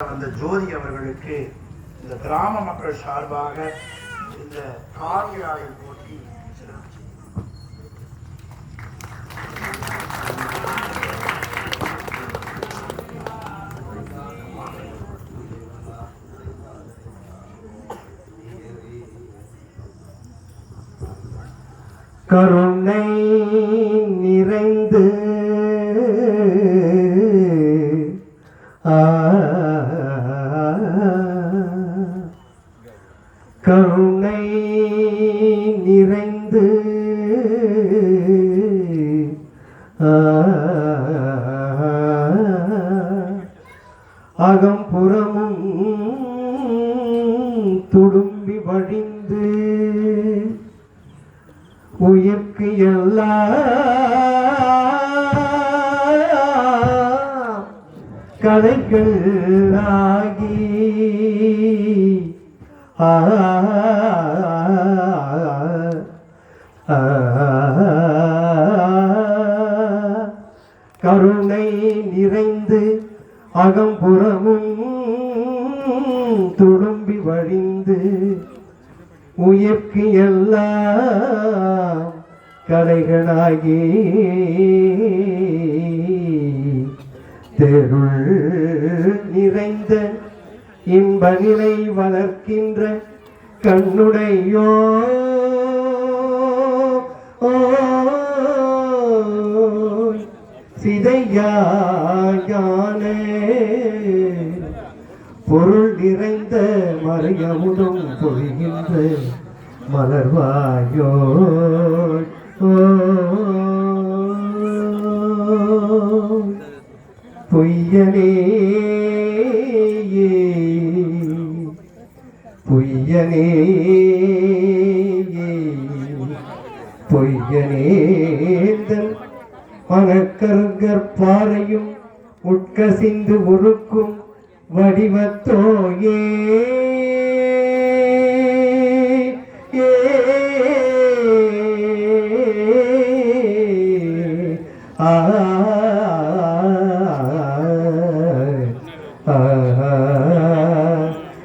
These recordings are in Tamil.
அந்த ஜோதி அவர்களுக்கு இந்த கிராம மக்கள் சார்பாக இந்த காவியாடல் போட்டி கருணை கருணை நிறைந்து அகம்புறமும் துடும்பி வழிந்து உயிர்க்கு எல்லாம் கதைகள் ஆகி கருணை நிறைந்து அகம்புறமும் துடும்பி வழிந்து உயிர்க்கு எல்லாம் கலைகளாகி இன்ப வளர்க்கின்ற கண்ணுடையோ. ஓய், சிதையாயானே. பொருள் நிறைந்த மறையமுதம் பொழிகின்ற மலர்வாயோ. பொய்யனே. பொய்யனே பொய்யனேந்தன் மனக்கருங்கற் பாறையும் உட்கசிந்து உருக்கும் வடிவத்தோயே ஏ, ஆ, ஆ,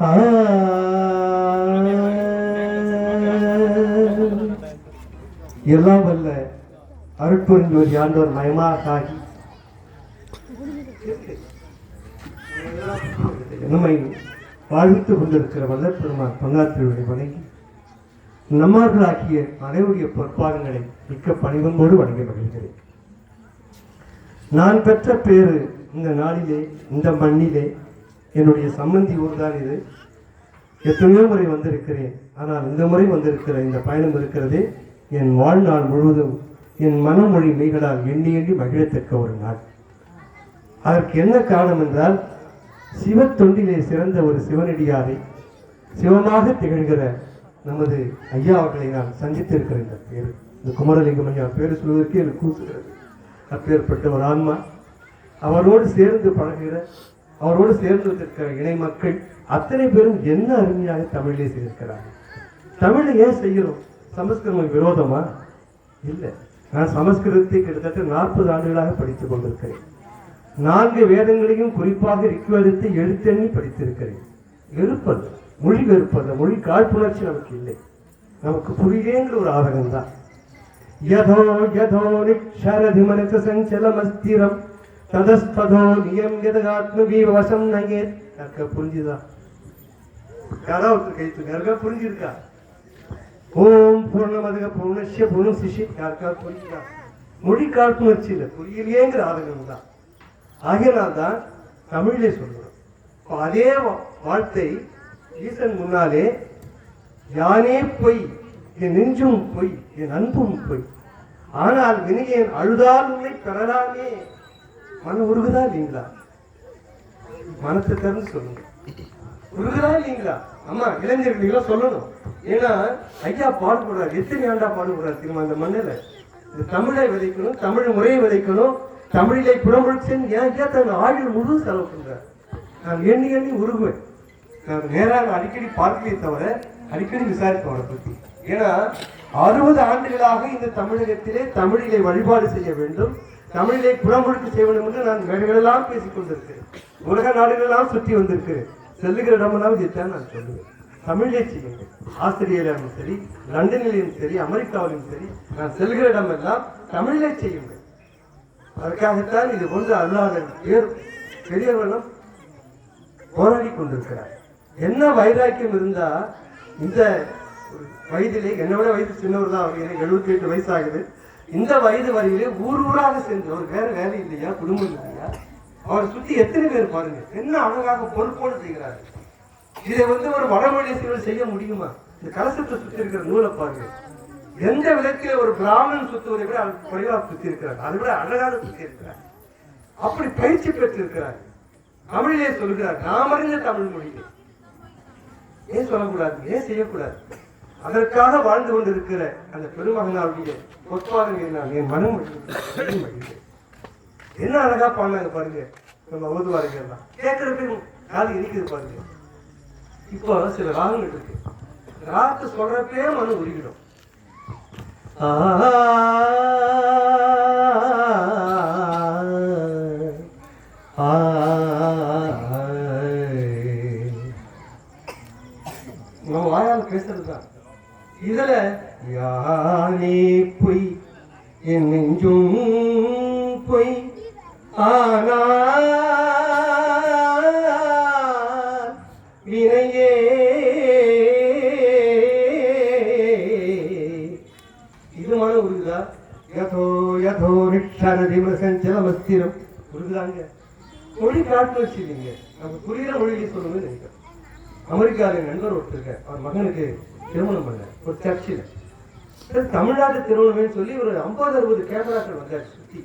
ஆ, எல்லாம் வல்ல அருட்புரிஞ்சோதி ஆண்டவர் மயமாக ஆகி நம்மை வாழ்வித்துக் கொண்டிருக்கிற வல்ல பெருமான் பங்காற்றியுடைய வணங்கி நம்மார்களாகிய அனைவருடைய பொற்பாகங்களை மிக்க பணிவன்போடு வணங்கி நான் பெற்ற பேரு இந்த நாளிலே இந்த மண்ணிலே என்னுடைய சம்மந்தி ஊர்தான் இது. எத்தனையோ முறை வந்திருக்கிறேன். ஆனால் இந்த முறை வந்திருக்கிற இந்த பயணம் இருக்கிறதே என் வாழ்நாள் முழுவதும் என் மனமொழி மெய்களால் எண்ணி எண்ணி மகிழத்தக்க ஒரு நாள். அதற்கு என்ன காரணம் என்றால் சிவத்தொண்டிலே சிறந்த ஒரு சிவனடியாரை சிவமாக திகழ்கிற நமது ஐயா அவர்களை நான் சந்தித்திருக்கிற இந்த பேர். இந்த குமரலிங்கம் ஐயா பேர் சொல்வதற்கு எனக்கு கூசுகிறது அப்பேற்பட்ட ஒரு ஆன்மா. அவரோடு சேர்ந்து பழகுகிற அவரோடு சேர்ந்து வந்திருக்கிற இணை மக்கள் அத்தனை பேரும் என்ன அருமையாக தமிழிலே செய்திருக்கிறார்கள். தமிழை ஏன் செய்கிறோம்? சமஸ்கிருதம் விரோதமா? இல்லை. நான் சமஸ்கிருதத்தை கிட்டத்தட்ட நாற்பது ஆண்டுகளாக படித்துக் கொண்டிருக்கிறேன். நான்கு வேதங்களையும் குறிப்பாக ரிக்வேதத்தை எழுத்தெண்ணி படித்திருக்கிறேன். வெறுப்பது மொழி வெறுப்பது மொழி காழ்ப்புணர்ச்சி நமக்கு இல்லை. நமக்கு புரியலேங்கிற ஒரு ஆதகம் தான். யதோ யதோ நிக்ஷரதி மனச சஞ்சலமஸ்திரம். ததஸ்ததோ நியம் எதாத்மவீவ வசம் நகே யாருக்கா புரிஞ்சுதா? யாரா ஒருத்தர் கை புரிஞ்சிருக்கா? ஓம் பூர்ணமதுக பூர்ணசிய பூர்ணசிஷி. யாருக்கா புரியுதா? மொழி காழ்ப்புணர்ச்சி இல்லை. புரியலையேங்கிற ஆதங்கம் தான். ஆகையினால் தான் தமிழிலே சொல்கிறோம் இப்போ அதே வா- வார்த்தை ஈசன் முன்னாலே யானே பொய் என் நெஞ்சும் பொய் என் அன்பும் பொய். ஆனால் வினையன் அழுதால் உன்னை பெறலாமே. மன உருகுதா இல்லைங்களா? மனத்தை திறந்து சொல்லுங்க. உருகுதா இல்லைங்களா? ஆமா இளைஞர்கள் சொல்லணும். ஏன்னா ஐயா பாடுபடுறார். எத்தனை ஆண்டா பாடுபடுறார் திரும்ப அந்த மண்ணில்? இந்த தமிழை விதைக்கணும் தமிழ் முறையை விதைக்கணும் தமிழிலே புறமொழிச்சன் ஏன் ஐயா தன் ஆயுள் முழு செலவு பண்றார்? நான் எண்ணி எண்ணி உருகுவேன். நான் நேராக அடிக்கடி பார்க்கலையே தவிர அடிக்கடி விசாரிப்பேன் அவரை பற்றி ஏன்னா அறுபது ஆண்டுகளாக இந்த தமிழகத்திலே தமிழிலே வழிபாடு செய்ய வேண்டும் தமிழிலே புறமொழிக்கு செய்ய வேண்டும் என்று நான் வேலைகளெல்லாம் பேசிக் கொண்டிருக்கிறேன் உலக நாடுகளெல்லாம் சுற்றி வந்திருக்கிறேன். செல்லுகிற இடமெல்லாம் இதைத்தான் நான் சொல்லுவேன். தமிழே செய்யுங்கள் ஆஸ்திரேலியாவிலும் சரி லண்டனிலும் சரி அமெரிக்காவிலும் சரி நான் செல்கிற இடமெல்லாம் தமிழிலே செய்யுங்கள். அதற்காகத்தான் இது போன்ற அல்லாத பேர் பெரியவர்களும் போராடி கொண்டிருக்கிறார். என்ன வைராக்கியம் இருந்தா இந்த வயதிலே என்னை விட வயது சின்னவர் தான் அவர் எழுபத்தி எட்டு வயசு ஆகுது இந்த வயது வரையிலே ஊர் ஊராக சென்று அவர் வேற வேலை இல்லையா குடும்பம் இல்லையா அவரை சுற்றி எத்தனை பேர் பாருங்க என்ன அழகாக பொறுப்போடு செய்கிறாரு இதை வந்து ஒரு வடமொழியர்கள் செய்ய முடியுமா? இந்த கலசத்தை சுத்தி இருக்கிற நூலை பாருங்க. எந்த விதத்தில் ஒரு பிராமணன் சுத்துவதை விட குறைவாக சுத்தி இருக்கிறார் அதை விட அழகாக சுத்தி இருக்கிறார் அப்படி பயிற்சி பெற்றிருக்கிறார். தமிழிலே சொல்கிறார் நாம் அறிந்த தமிழ் மொழியிலே ஏன் சொல்லக்கூடாது? ஏன் செய்யக்கூடாது? அதற்காக வாழ்ந்து கொண்டிருக்கிற அந்த பெருமகனாருடைய பொற்பாதங்கள் நான் என் மனம் என்ன அழகா பாடினாங்க பாருங்க. நம்ம ஓதுவாருங்க எல்லாம் கேட்கறதுக்கு காது இருக்குது பாருங்க. இப்போ சில ராகங்கள் இருக்கு ராகத்தை சொல்றப்பே மனம் உருகிடும் நம்ம வாயால் பேசுறதுதான் இதுல யானே பொய் என் நெஞ்சும் யதோ யதோ நிஷரதி சஞ்சலமஸ்திரம் உருகுதாங்க மொழி காட்டு வச்சிருக்கீங்க நம்ம புரியுற மொழியில சொல்லணும்னு நினைக்கிறோம். அமெரிக்காவில் நண்பர் ஒருத்தர் இருக்க அவர் மகனுக்கு திருமணம் பண்ண ஒரு சர்ச்சில். சரி, தமிழ்நாட்டு திருமணம்னு சொல்லி ஒரு ஐம்பது அறுபது கேமராக்கள் வந்தார் சுற்றி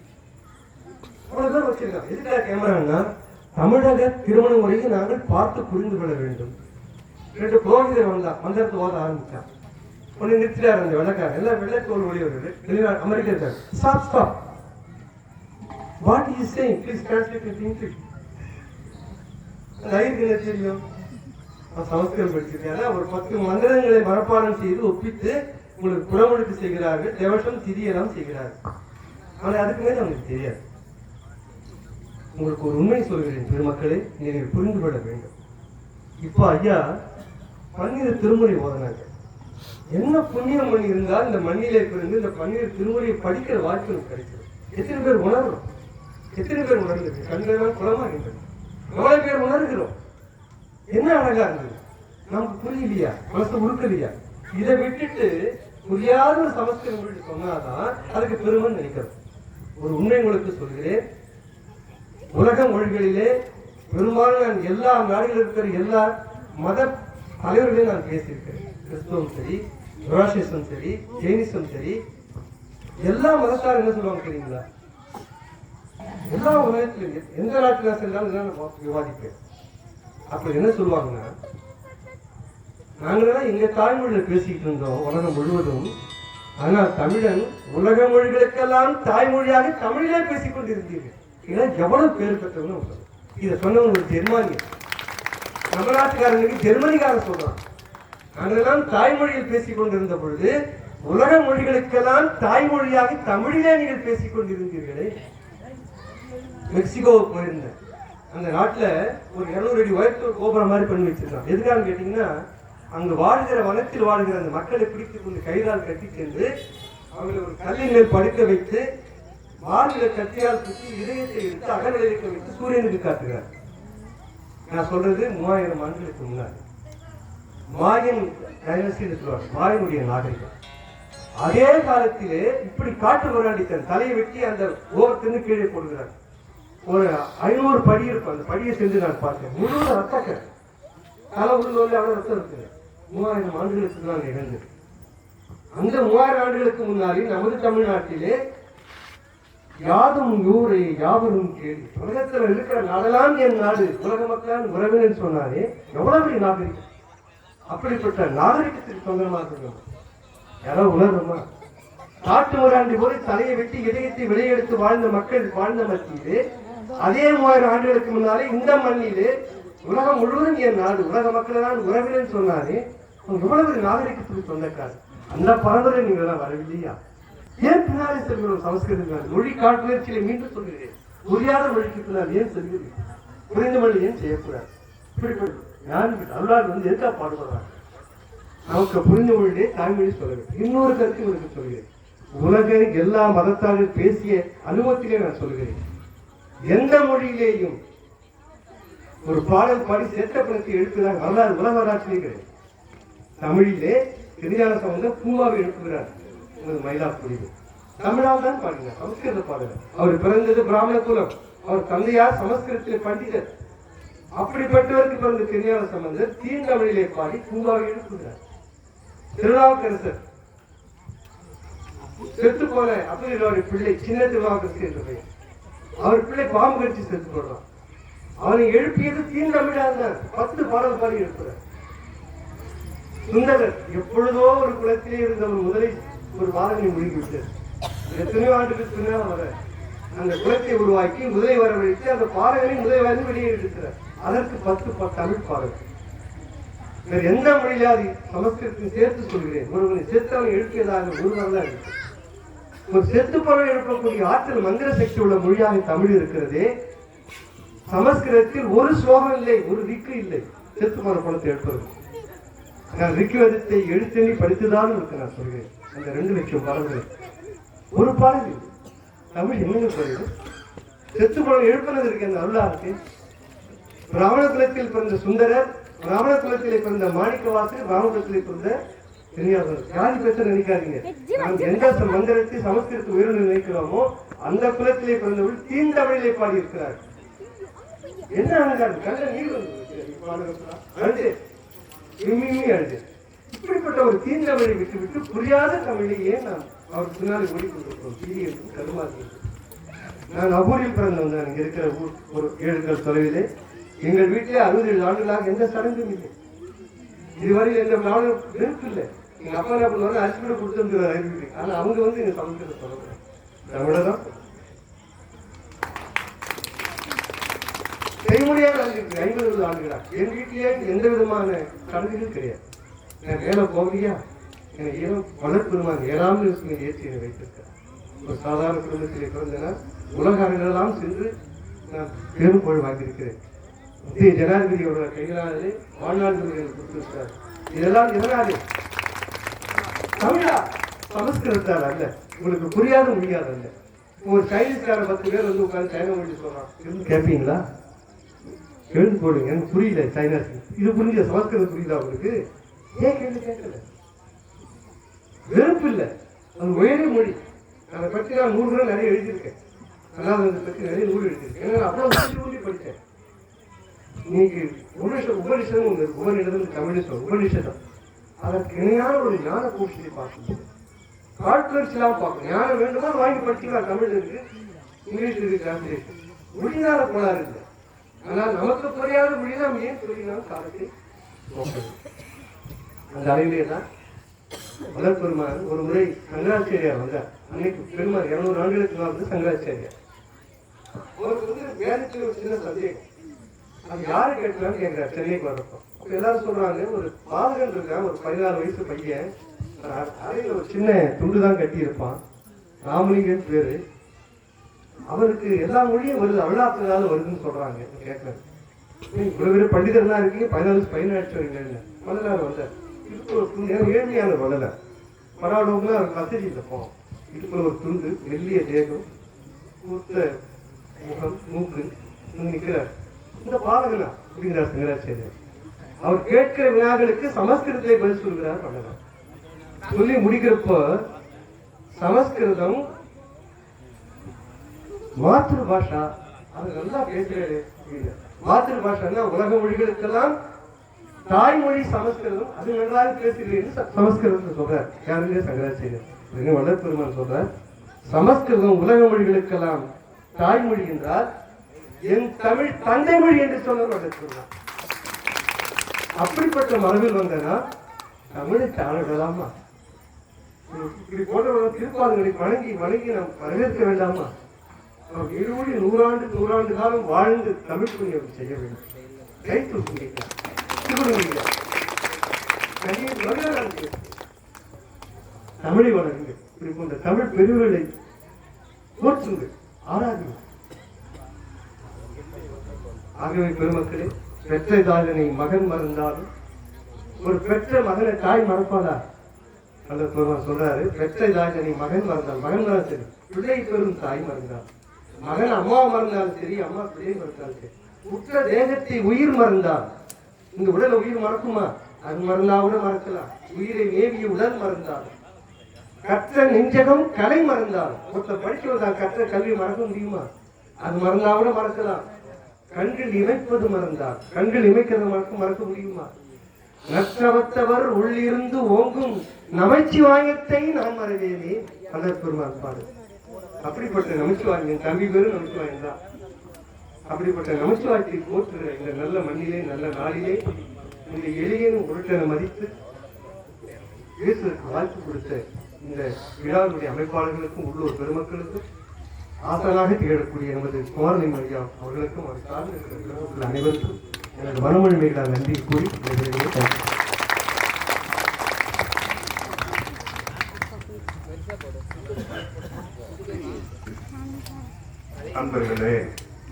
அவ்வளோ பேர் வச்சிருக்காங்க. எதுக்காக கேமரான்னா தமிழக திருமண முறையை நாங்கள் பார்த்து புரிந்து கொள்ள வேண்டும். ரெண்டு புரோகிதர் வந்தா மந்திரத்து ஓத ஆரம்பித்தான் ஒன்னு நிறுத்திட்டாரு அந்த வெள்ளக்காரன் எல்லாம் வெள்ளத்தோல் வருது. வெளிநாடு அமெரிக்கா இருக்காரு. Stop stop what is saying please translate in English ஐயருக்கு என்ன தெரியும்? சமஸ்கிருதம் படிச்சிருக்காரு அவர் பத்து மந்திரங்களை மனப்பாடம் செய்து ஒப்பித்து உங்களுக்கு புறமுழுக்கு செய்கிறார்கள். தேவசம் திரியெல்லாம் செய்கிறார்கள். ஆனால் அதுக்கு மேலே அவங்களுக்கு தெரியாது. உங்களுக்கு ஒரு உண்மை சொல்கிறேன் பெருமக்களை. நீங்கள் புரிந்து கொள்ள வேண்டும். இப்போ ஐயா பன்னீர் திருமுறை ஓதனாங்க. என்ன புண்ணியம் மண் இருந்தால் இந்த மண்ணிலே பிறந்து இந்த பன்னீர் திருமுறையை படிக்கிற வாய்ப்பு எனக்கு கிடைக்கிறது. எத்தனை பேர் உணர்றோம்? எத்தனை பேர் உணர்ந்துருக்கு கண்கள் குளமாகின்றன எவ்வளவு பேர் உணர்கிறோம்? என்ன அழகா இருந்தது? நமக்கு புரியலையா? மனசு உருக்கலையா? இதை விட்டுட்டு புரியாத ஒரு சமஸ்கிருதம் சொன்னால் சொன்னாதான் அதுக்கு பெருமை நினைக்கிறோம். ஒரு உண்மை உங்களுக்கு சொல்கிறேன். உலக மொழிகளிலே பெரும்பாலும் நான் எல்லா நாடுகளில் இருக்கிற எல்லா மத தலைவர்களையும் நான் பேசியிருக்கிறேன். கிறிஸ்தவம் சரி யுராசிசம் சரி ஜெயினிசம் சரி எல்லா மதத்தாரும் என்ன சொல்லுவாங்க தெரியுங்களா? எல்லா உலகத்திலும் எந்த நாட்டில் சென்றாலும் என்ன விவாதிப்பேன். அப்போ என்ன சொல்லுவாங்கன்னா நாங்களாம் எங்கள் தாய்மொழியில பேசிக்கிட்டு இருந்தோம் உலகம் முழுவதும். ஆனால் தமிழன் உலக மொழிகளுக்கெல்லாம் தாய்மொழியாக தமிழிலே பேசிக்கொண்டு இருந்தீர்கள் இதெல்லாம் எவ்வளவு பேர் பெற்றவங்க இதை சொன்னவங்க ஒரு ஜெர்மானியர் நம்ம நாட்டுக்காரங்களுக்கு ஜெர்மனிக்காரன் சொல்றான். நாங்களெல்லாம் தாய்மொழியில் பேசிக் கொண்டிருந்த பொழுது உலக மொழிகளுக்கெல்லாம் தாய்மொழியாக தமிழிலே நீங்கள் பேசிக் கொண்டிருந்தீர்களே. மெக்சிகோ போயிருந்தேன் அந்த நாட்டில் ஒரு இருநூறு அடி உயரத்து கோபுரம் மாதிரி பண்ணி வச்சிருக்கான் எதுக்கான்னு கேட்டீங்கன்னா அங்கு வாழ்கிற வனத்தில் வாழ்கிற அந்த மக்களை பிடித்துக் கொண்டு கைதால் கட்டி சென்று அவங்களை ஒரு கல்லின் மேல் படுக்க வைத்து வாழ்கிற கத்தியால் சுற்றி இதயத்தை எடுத்து அகநிலைக்க வைத்து சூரியனுக்கு காட்டுகிறார். நான் சொல்றது மூவாயிரம் ஆண்டுகளுக்கு முன்னாடி. மாயன் டைனஸ்டின்னு சொல்லுவாங்க மாயனுடைய நாகரிகம். அதே காலத்திலே இப்படி காட்டு முராண்டி தன் தலையை வெட்டி அந்த ஓரத்திலிருந்து கீழே போடுகிறார். ஒரு ஐநூறு படி இருக்கும். அந்த படியை சென்று நான் பார்த்தேன். முழு ரத்தக்கரை. தலை உள்ள அவ்வளவு ரத்தம் இருக்கு மூவாயிரம் ஆண்டுகளுக்கு தான் நிகழ்ந்தது. அந்த மூவாயிரம் ஆண்டுகளுக்கு முன்னாடி நமது தமிழ்நாட்டிலே யாதும் ஊரே யாவரும் கேள்வி உலகத்தில் இருக்கிற நாடெல்லாம் என் நாடு. உலக மக்களான் உறவினன் சொன்னாலே எவ்வளவு நாகரிகம். அப்படிப்பட்ட நாகரிகத்திற்கு சொந்தமாக இருக்கணும். யாரோ உணர்வுமா காட்டு ஓராண்டு போல தலையை வெட்டி இதயத்தை வெளியெடுத்து வாழ்ந்த மக்கள் வாழ்ந்த மத்தியிலே அதே மூவாயிரம் ஆண்டுகளுக்கு முன்னாலே இந்த மண்ணிலே உலகம் முழுவதும் என் நாடு உலக மக்களை தான் உறவினன் சொன்னாரே அவன் எவ்வளவு நாகரிகத்துக்கு சொந்தக்காரர் அந்த பரம்பரை நீங்க எல்லாம் வரவில்லையா? ஏன் பின்னாலே செல்கிறோம் சமஸ்கிருதம் மொழி காட்டுமுயற்சியில மீண்டும் சொல்கிறேன். புரியாத மொழிக்கு பின்னால் ஏன் செல்கிறேன் புரிந்த மொழி ஏன் செய்யக்கூடாது? இப்படி ஞானிகள் அருளால் வந்து எதுக்காக பாடுபடுறாங்க நமக்கு புரிந்து மொழியே தாய்மொழி சொல்லுவேன் இன்னொரு கருத்து உங்களுக்கு சொல்கிறேன். உலக எல்லா மதத்தாரும் பேசிய அனுபவத்திலே நான் சொல்கிறேன். எந்த மொழியிலேயும் ஒரு பாடல் பாடி சேர்த்த பணத்தை எழுப்புகிறார் வரலாறு உலக வரலாற்றிலே கிடையாது. தமிழிலே திருஞான சம்பந்தம் பூமாவை எழுப்புகிறார். உங்களது மயிலாப்பூரில். தமிழால் தான் பாடுங்க சமஸ்கிருத பாடுங்க அவர் பிறந்தது பிராமண குலம். அவர் தந்தையார் சமஸ்கிருதத்தில் பண்டிதர். அப்படிப்பட்டவருக்கு பிறந்த திருஞான சம்பந்தர் தீண்டமிழிலே பாடி பூங்காவை எழுப்புகிறார் திருநாவுக்கரசர். செத்து போன அப்படி பிள்ளை சின்ன திருநாவுக்கரசர் என்ற பெயர் அவர் பிள்ளை பாம்பு கடிச்சு செத்து போடுறான். அவனை எழுப்பியது தீண்டமிழா இருந்தார். பத்து பாடல் பாடி எழுப்புறார் சுந்தரர் எப்பொழுதோ ஒரு குலத்திலே இருந்த ஒரு முதலை ஒரு பாலகனை முழுகிவிட்டார் எத்தனையோ ஆண்டுகளுக்கு பின்னால் வர அந்த குலத்தை உருவாக்கி முதலை வரவழைத்து அந்த பாலகனை முதலை வந்து வெளியே எடுக்கிறார். அதற்கு பத்து தமிழ் பாடல்கள் வேறு எந்த மொழியாவது சமஸ்கிருதத்தை சேர்த்து சொல்கிறேன்? ஒருவனை செத்தவனை எழுப்பியதாக ஒரு தான் இருக்கு. ஒரு செத்து பொருள் எழுப்பக்கூடிய ஆற்றல் மந்திர சக்தி உள்ள மொழியாக தமிழ் இருக்கிறதே சமஸ்கிருதத்தில் ஒரு ஸ்லோகம் இல்லை ஒரு ரிக்கு இல்லை. செத்து போன பணத்தை எழுப்பது நான் ரிக்குவதத்தை எழுத்தெண்ணி படித்துதான் இருக்கு நான் சொல்கிறேன். அந்த ரெண்டு லட்சம் பாடல்கள். ஒரு பாடல் தமிழ் என்னங்க சொல்லுது செத்து போன இருக்கு அந்த அருளாருக்கு ராவண குலத்தில் பிறந்த சுந்தரர் பிராமண குலத்திலே பிறந்த மாணிக்கவாசர் ராவண குலத்தில் பிறந்த தெரியாதவர் யாரு பேச நினைக்காதீங்க? நாம் எந்த மந்திரத்தை சமஸ்கிருத உயர்வு நினைக்கிறோமோ அந்த குலத்திலே பிறந்தவர்கள் தீண்டமிழிலே பாடி இருக்கிறார் என்ன அழகாரு கண்ட நீர் அழுது. விம்மி அழுது. இப்படிப்பட்ட ஒரு தீண்டமிழை விட்டு விட்டு புரியாத தமிழை ஏன் நாம் அவர் பின்னாடி ஓடிக்கொண்டிருக்கிறோம். சீரியல் கருமாதி நான் அபூரில் பிறந்தவன் தான். இருக்கிற ஊர் ஒரு ஏழு கல் தொலைவிலே. எங்கள் வீட்டிலே அறுபது ஏழு ஆண்டுகளாக எந்த சடங்கும் இல்லை. இதுவரை எந்த நாளும் நெருப்பு இல்லை எங்க அப்பா என்ன பண்ணுவாங்க அரிசி கூட கொடுத்து வந்து ஆனா அவங்க வந்து எங்க சமஸ்கிருதம் சொல்லுங்க தமிழதான் செய்முறையாக நடந்திருக்கு. ஐம்பது ஆண்டுகளா என் வீட்டிலேயே எந்த விதமான சடங்குகளும் கிடையாது. எனக்கு வேலை போகலையா? எனக்கு ஏதோ வளர்ப்பெருமான் ஏழாம் நிமிஷம் ஏற்றி என்னை வைத்திருக்கிறார். ஒரு சாதாரண குடும்பத்திலே பிறந்தேன்னா உலக அரங்கெல்லாம் சென்று நான் பெரும் புகழ் வாங்கியிருக்கிறேன். இந்திய ஜனாதிபதியோட கைகளாலே வாழ்நாள் விருதுகள் கொடுத்திருக்கிறார். இதெல்லாம் எதனாலே? தமிழா சமஸ்கிருதத்தால் அல்ல. உங்களுக்கு புரியாத முடியாது அல்ல. ஒரு சைனீஸ்கார பத்து பேர் வந்து உட்கார்ந்து சைனா மொழி சொல்கிறான் இருந்து கேட்பீங்களா எழுந்து போடுங்க. எனக்கு புரியல சைனாஸ் இது புரிஞ்ச சமஸ்கிருதம் புரியுதா உங்களுக்கு? ஏன் கேள்வி கேட்கல? வெறுப்பு இல்லை. அது உயரிய மொழி. அதை பற்றி நான் நூறு நிறைய எழுதியிருக்கேன். அதாவது அதை பற்றி நிறைய நூல் எழுதியிருக்கேன். ஏன்னா அவ்வளோ படித்தேன். இன்னைக்கு உபனிஷ உபனிஷதம் ஒன்று இருக்கு உபநிடதம் தமிழ் சொல்லும் உபனிஷதம் அதற்கு இணையான ஒரு ஞான கோஷத்தை பார்க்கணும் கால்குலேட்ஸ்லாம் பார்க்கணும் ஞானம் வேண்டுமா வாங்கி படிச்சுக்கலாம். தமிழ் இருக்கு இங்கிலீஷ் இருக்கு டிரான்ஸ்லேஷன் மொழினால கோளாறு இல்லை. ஆனால் நமக்கு புரியாத மொழி நாம் ஏன் சொல்லினாலும் காலத்தை அந்த அளவிலே தான் முதல் பெருமாள் ஒரு முறை சங்கராச்சாரியார் வந்தார். அன்னைக்கு பெருமாள் இருநூறு ஆண்டுகளுக்கு முன்னால் வந்து சங்கராச்சாரியார். அவருக்கு வந்து வேலைக்கு ஒரு சின்ன சந்தேகம். அது யாரு கேட்கலான்னு கேட்கிறார். சென்னைக்கு வர்றப்போ. அப்ப எல்லாரும் சொல்றாங்க ஒரு பாதகன் இருக்கான் ஒரு பதினாறு வயசு பையன். அ- ஒரு சின்ன துண்டு தான் கட்டி இருப்பான் ராமலிங்கன் பேரு. அவருக்கு எல்லா மொழியும் வருது அருளாத்துனால வருதுன்னு சொல்றாங்க கேட்கறது. இவ்வளவு பேர் பண்டிதர்லாம் இருக்கீங்க பதினாலு வயசு பையன் அடிச்சு வரீங்க வள்ளலார் வந்தார் இதுக்கு ஒரு துண்டு ஏழ்மையான வள்ளலார்? பரவாயில்லவங்க அவர் கசடி இருப்போம் இதுக்குள்ள ஒரு துண்டு மெல்லிய தேகம் கூத்த முகம் மூக்கு நிற்கிறார் இந்த பாலகனா அப்படிங்கிறார் சங்கராச்சாரியர். அவர் கேட்கிற வினாக்களுக்கு சமஸ்கிருதத்திலே பதில் சொல்கிறார் பண்ணலாம் சொல்லி முடிக்கிறப்போ சமஸ்கிருதம் மாத்திரு பாஷா அது நல்லா பேசுறாரு மாத்திரு மாத்ரு பாஷான்னா உலக மொழிகளுக்கெல்லாம் தாய்மொழி சமஸ்கிருதம் அது நன்றாக பேசுகிறேன் சமஸ்கிருதத்தை சொல்றார். யாருங்க சங்கராச்சாரியர்? இதுங்க சொல்றார்? சமஸ்கிருதம் உலக மொழிகளுக்கெல்லாம் தாய்மொழி என்றால் என் தமிழ் தந்தை மொழி என்று சொன்னவர் அப்படிப்பட்ட மரபில் வந்தனா தமிழை தாழலாமா இப்படி போன்றவர்கள் திருப்பாதங்களை வணங்கி வணங்கி நாம் வரவேற்க வேண்டாமா? அவர் இருபடி நூறாண்டு நூறாண்டு காலம் வாழ்ந்து தமிழ் புண்ணியம் செய்ய வேண்டும். கை தூக்குங்க. தமிழை வளருங்கள் இப்படி போன்ற தமிழ் பெரியவர்களை போற்றுங்கள். ஆராதிங்கள். ஆகவே பெருமக்களே பெற்ற தாதனை மகன் மறந்தாலும் ஒரு பெற்ற மகனை தாய் மறப்பாளா? அந்த பெருமான் சொல்றாரு பெற்ற தாதனை மகன் மறந்தால் மகன் மறந்தால் சரி பிள்ளை பெரும் தாய் மறந்தால். மகன் அம்மா மறந்தாலும் சரி அம்மா பிள்ளை மறந்தாலும் சரி. உற்ற தேகத்தை உயிர் மறந்தால் இந்த உடலை உயிர் மறக்குமா? அது மறந்தா கூட மறக்கலாம். உயிரை மேவிய உடல் மறந்தால். கற்ற நெஞ்சகம் கலை மறந்தால். ஒருத்த படிச்சு வந்தால் கற்ற கல்வி மறக்க முடியுமா? அது மறந்தா கூட மறக்கலாம். கண்கள் இமைப்பது மறந்தார் கண்கள் இமைக்கிறத மறக்க மறக்க முடியுமா? நற்றவத்தவர் உள்ளிருந்து ஓங்கும் நமச்சிவாயத்தை நான் மறவேனே. அந்த பெருமாள் பாடு. அப்படிப்பட்ட நமச்சிவாயம் தம்பி பேரும் நமச்சிவாயம் தான். அப்படிப்பட்ட நமச்சிவாயத்தை போற்றுகிற இந்த நல்ல மண்ணிலே நல்ல நாளிலே இந்த எளியனும் உருட்டனை மதித்து இயேசுக்கு வாழ்த்து கொடுத்த இந்த விழாவினுடைய அமைப்பாளர்களுக்கும் உள்ளூர் பெருமக்களுக்கும் ஆசனாக திகழக்கூடிய நமது குமாரலிங்க ஐயா அவர்களுக்கும் அவர் சார்ந்த இருக்கிற அனைவருக்கும் எனது மனமொழிமைகளை நன்றி கூறி விடைபெறுகிறேன். தேங்க்யூ. அன்பர்களே